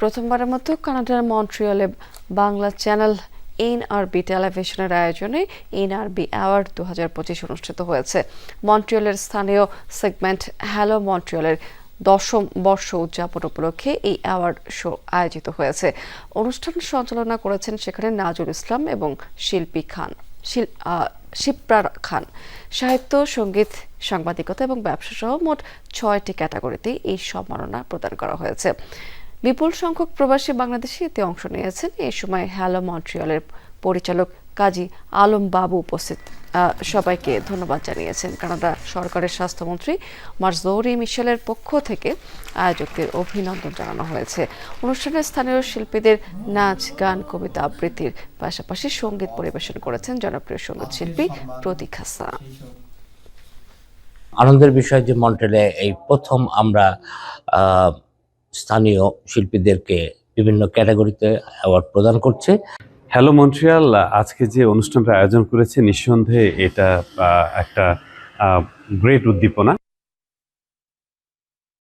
প্রথমবারের মতো কানাডার মন্ট্রিয়লে বাংলা চ্যানেল এনআরবি টেলিভিশনের আয়োজনে এনআরবি অ্যাওয়ার্ড দু হাজার পঁচিশ অনুষ্ঠিত হয়েছে। মন্ট্রিয়লের স্থানীয় সেগমেন্ট হ্যালো মন্ট্রিয়লের দশম বর্ষ উদযাপন উপলক্ষে এই অ্যাওয়ার্ড শো আয়োজিত হয়েছে। অনুষ্ঠান সঞ্চালনা করেছেন সেখানে নাজুল ইসলাম এবং শিল্পী খান শিপ্রার খান। সাহিত্য, সংগীত, সাংবাদিকতা এবং ব্যবসা সহ মোট ছয়টি ক্যাটাগরিতে এই সম্মাননা প্রদান করা হয়েছে। বিপুল সংখ্যক প্রবাসী বাংলাদেশি এতে অংশ নিয়েছেন। এই সময় হ্যালো মন্ট্রিয়লের পরিচালক কাজী আলম বাবু উপস্থিত। সবাইকে ধন্যবাদ জানিয়েছেন কানাডা সরকারের স্বাস্থ্যমন্ত্রী মার্জৌরি মিশেলের পক্ষ থেকে আয়োজকদের অভিনন্দন জানানো হয়েছে। অনুষ্ঠানে স্থানীয় শিল্পীদের নাচ, গান, কবিতা আবৃত্তির পাশাপাশি সংগীত পরিবেশন করেছেন জনপ্রিয় সংগীত শিল্পী প্রতীক হাসান। আনন্দের বিষয় যে মন্ট্রেলে এই প্রথম আমরা স্থানীয় শিল্পীদেরকে বিভিন্ন ক্যাটাগরিতে অ্যাওয়ার্ড প্রদান করছে। হ্যালো মন্ট্রিয়াল, আজকে যে অনুষ্ঠানটা আয়োজন করেছে, নিঃসন্দেহে এটা একটা গ্রেট উদ্দীপনা।